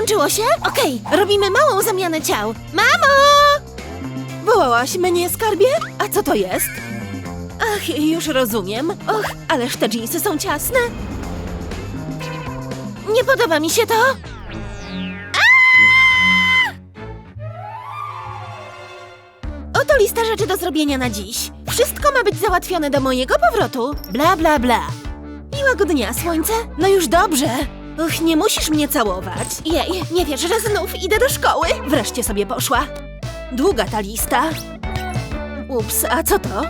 Połączyło się? Okej, robimy małą zamianę ciał. Mamo! Wołałaś mnie, skarbie? A co to jest? Ach, już rozumiem. Och, ależ te dżinsy są ciasne. Nie podoba mi się to. Oto lista rzeczy do zrobienia na dziś. Wszystko ma być załatwione do mojego powrotu. Bla, bla, bla. Miłego dnia, słońce. No już dobrze. Och, nie musisz mnie całować. Jej, nie wiesz, że znów idę do szkoły? Wreszcie sobie poszła. Długa ta lista. Ups, a co to?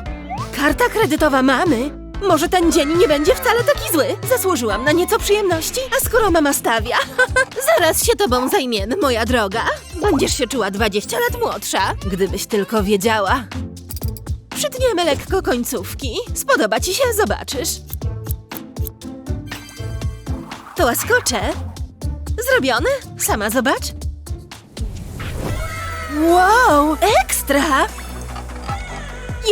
Karta kredytowa mamy? Może ten dzień nie będzie wcale taki zły. Zasłużyłam na nieco przyjemności, a skoro mama stawia, Zaraz się tobą zajmiemy, moja droga. będziesz się czuła 20 lat młodsza, gdybyś tylko wiedziała. Przytniemy lekko końcówki. Spodoba ci się, zobaczysz. To łaskocze. Zrobione? Sama zobacz. Wow, ekstra!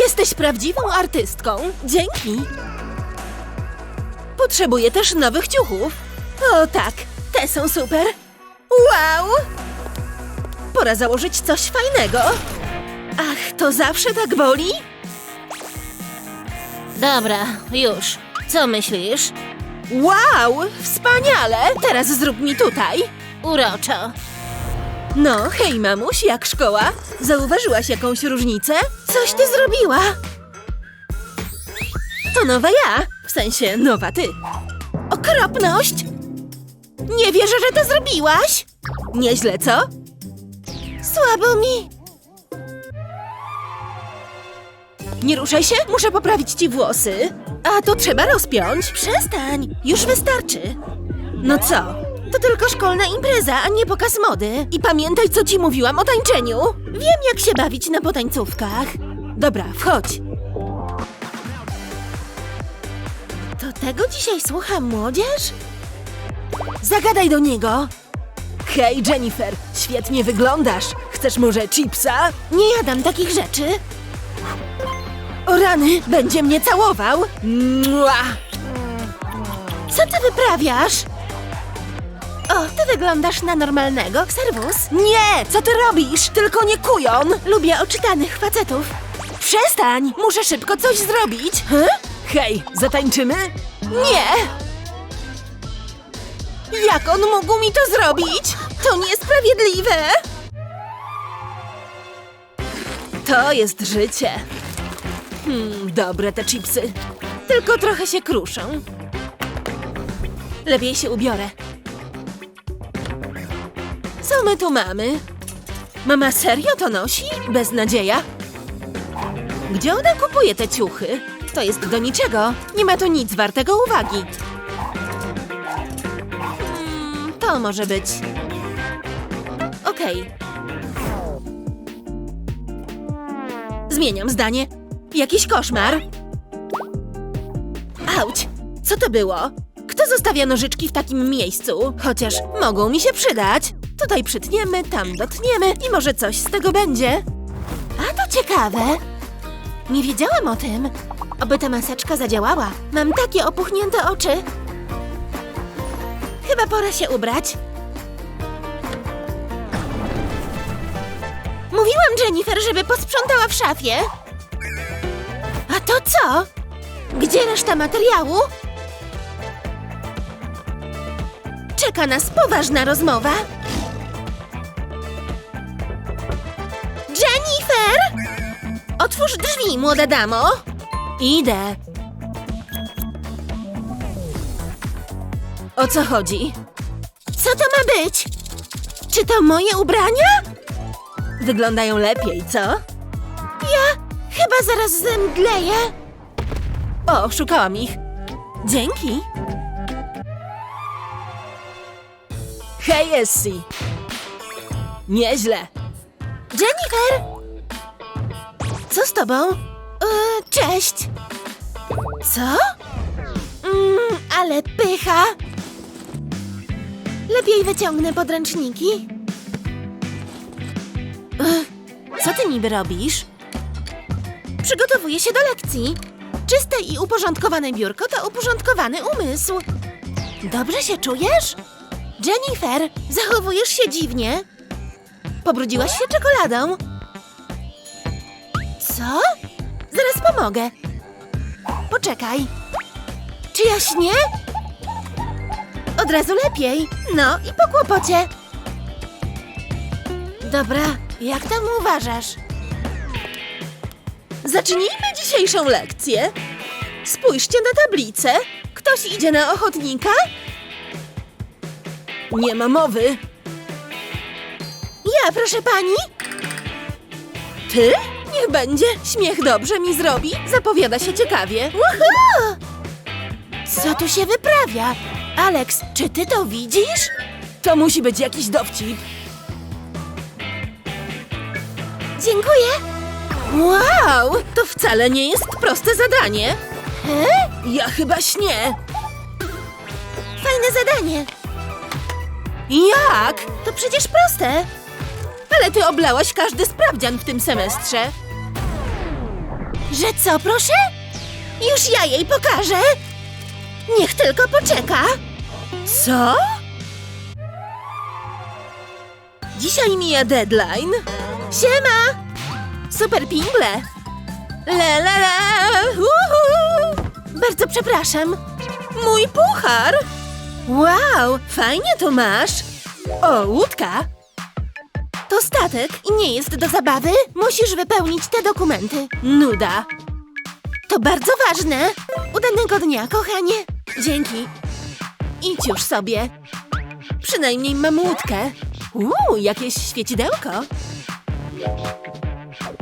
Jesteś prawdziwą artystką. Dzięki. Potrzebuję też nowych ciuchów. O tak, te są super. Wow! Pora założyć coś fajnego. Ach, to zawsze tak boli? Dobra, już. Co myślisz? Wow, wspaniale! Teraz zrób mi tutaj. Uroczo. No, hej mamuś, jak szkoła? Zauważyłaś jakąś różnicę? Coś ty zrobiła. To nowa ja, w sensie nowa ty. Okropność! Nie wierzę, że to zrobiłaś. Nieźle, co? Słabo mi. Nie ruszaj się, muszę poprawić ci włosy. A to trzeba rozpiąć. Przestań, już wystarczy. No co? To tylko szkolna impreza, a nie pokaz mody. I pamiętaj, co ci mówiłam o tańczeniu. Wiem, jak się bawić na potańcówkach. Dobra, wchodź. To tego dzisiaj słucha młodzież? Zagadaj do niego. Hej, Jennifer, świetnie wyglądasz. Chcesz może chipsa? Nie jadam takich rzeczy. O rany, będzie mnie całował. Mua! Co ty wyprawiasz? O, ty wyglądasz na normalnego. Serwus. Nie, co ty robisz? Tylko nie kujon. Lubię oczytanych facetów. Przestań, muszę szybko coś zrobić. Huh? Hej, zatańczymy? Nie! Jak on mógł mi to zrobić? To niesprawiedliwe! To jest życie. Hmm, dobre te chipsy. Tylko trochę się kruszą. Lepiej się ubiorę. Co my tu mamy? Mama serio to nosi? Beznadzieja. Gdzie ona kupuje te ciuchy? To jest do niczego. Nie ma tu nic wartego uwagi. Hmm, to może być. Okej. Zmieniam zdanie. Jakiś koszmar. Auć! Co to było? Kto zostawia nożyczki w takim miejscu? Chociaż mogą mi się przydać. Tutaj przytniemy, tam dotniemy i może coś z tego będzie. A to ciekawe. Nie wiedziałam o tym. Oby ta maseczka zadziałała. Mam takie opuchnięte oczy. Chyba pora się ubrać. Mówiłam Jennifer, żeby posprzątała w szafie. To co? Gdzie reszta materiału? Czeka nas poważna rozmowa. Jennifer! Otwórz drzwi, młoda damo. Idę. O co chodzi? Co to ma być? Czy to moje ubrania? Wyglądają lepiej, co? Chyba zaraz zemdleję. O, szukałam ich. Dzięki. Hej, Essie. Nieźle. Jennifer! Co z tobą? E, cześć. Co? Mm, ale pycha. Lepiej wyciągnę podręczniki. Ech, Co ty niby robisz? Przygotowuję się do lekcji. Czyste i uporządkowane biurko to uporządkowany umysł. Dobrze się czujesz? Jennifer, zachowujesz się dziwnie. Pobrudziłaś się czekoladą. Co? Zaraz pomogę. Poczekaj. Czy ja śnię? Od razu lepiej. No i po kłopocie. Dobra, jak tam uważasz? Zacznijmy dzisiejszą lekcję. Spójrzcie na tablicę. Ktoś idzie na ochotnika? Nie ma mowy. Ja, proszę pani? Ty? Niech będzie. Śmiech dobrze mi zrobi. Zapowiada się ciekawie. Woohoo! Co tu się wyprawia? Alex, czy ty to widzisz? To musi być jakiś dowcip. Dziękuję. Wow! To wcale nie jest proste zadanie. He? Ja chyba śnię. Fajne zadanie. Jak? To przecież proste. Ale ty oblałaś każdy sprawdzian w tym semestrze. Że co, proszę? Już ja jej pokażę. Niech tylko poczeka. Co? Dzisiaj mija deadline. Siema! Super pingle. La la la. Uhu. Bardzo przepraszam. Mój puchar. Wow, fajnie to masz. O, łódka. To statek i nie jest do zabawy. Musisz wypełnić te dokumenty. Nuda. To bardzo ważne. Udanego dnia, kochanie. Dzięki. Idź już sobie. Przynajmniej mam łódkę. Uuu, jakieś świecidełko.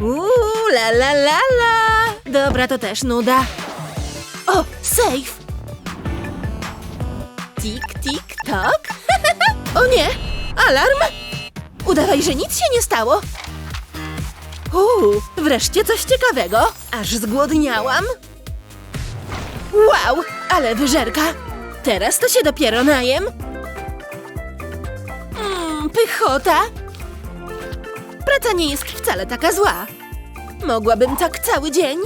Uuu, la la la la. Dobra, to też nuda. O, safe. Tik, tik, tok. o nie, alarm. Udawaj, że nic się nie stało. Uuu, wreszcie coś ciekawego. Aż zgłodniałam. Wow, ale wyżerka. Teraz to się dopiero najem. Mmm, pychota. Praca nie jest wcale taka zła. Mogłabym tak cały dzień.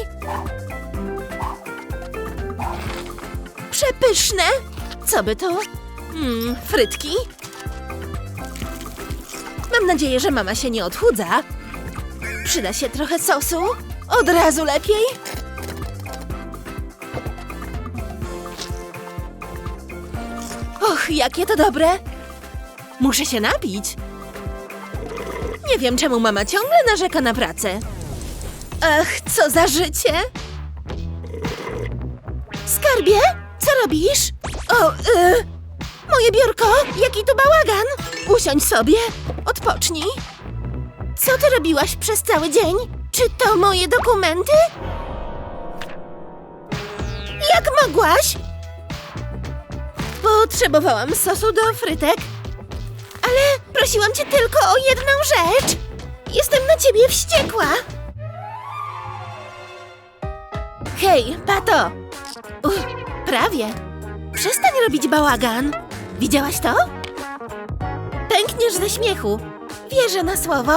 Przepyszne. Co by to? Mmm, frytki. Mam nadzieję, że mama się nie odchudza. Przyda się trochę sosu. Od razu lepiej. Och, jakie to dobre. Muszę się napić. Nie wiem, czemu mama ciągle narzeka na pracę. Ach, co za życie. Skarbie, co robisz? O, y, moje biurko, jaki tu bałagan. Usiądź sobie, odpocznij. Co ty robiłaś przez cały dzień? Czy to moje dokumenty? Jak mogłaś? Potrzebowałam sosu do frytek. Prosiłam cię tylko o jedną rzecz. Jestem na ciebie wściekła. Hej, pato! Uch, prawie. Przestań robić bałagan. Widziałaś to? Pękniesz ze śmiechu. Wierzę na słowo.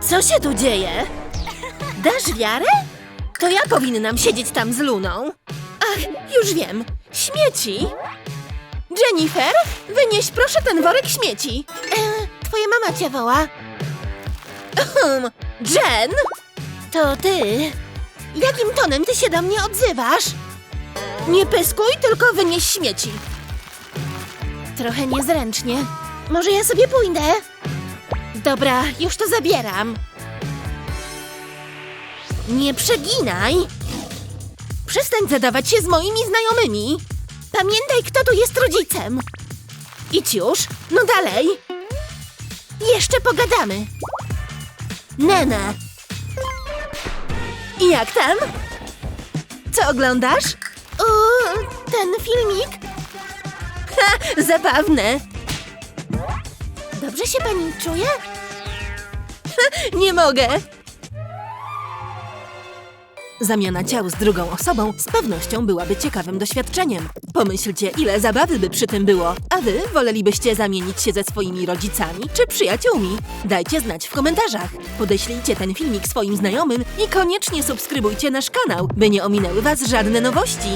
Co się tu dzieje? Dasz wiarę? To ja powinnam siedzieć tam z Luną. Ach, już wiem. Śmieci. Jennifer, wynieś proszę ten worek śmieci. E, twoja mama cię woła. Jen! To ty. Jakim tonem ty się do mnie odzywasz? Nie pyskuj, tylko wynieś śmieci. Trochę niezręcznie. Może ja sobie pójdę? Dobra, już to zabieram. Nie przeginaj. Przestań zadawać się z moimi znajomymi. Pamiętaj, kto tu jest rodzicem. Idź już. No dalej. Jeszcze pogadamy. Nena. I jak tam? Co oglądasz? O, ten filmik. Ha, zabawne. Dobrze się pani czuje? Nie mogę. Zamiana ciał z drugą osobą z pewnością byłaby ciekawym doświadczeniem. Pomyślcie, ile zabawy by przy tym było. A wy wolelibyście zamienić się ze swoimi rodzicami czy przyjaciółmi? Dajcie znać w komentarzach. Podeślijcie ten filmik swoim znajomym i koniecznie subskrybujcie nasz kanał, by nie ominęły was żadne nowości.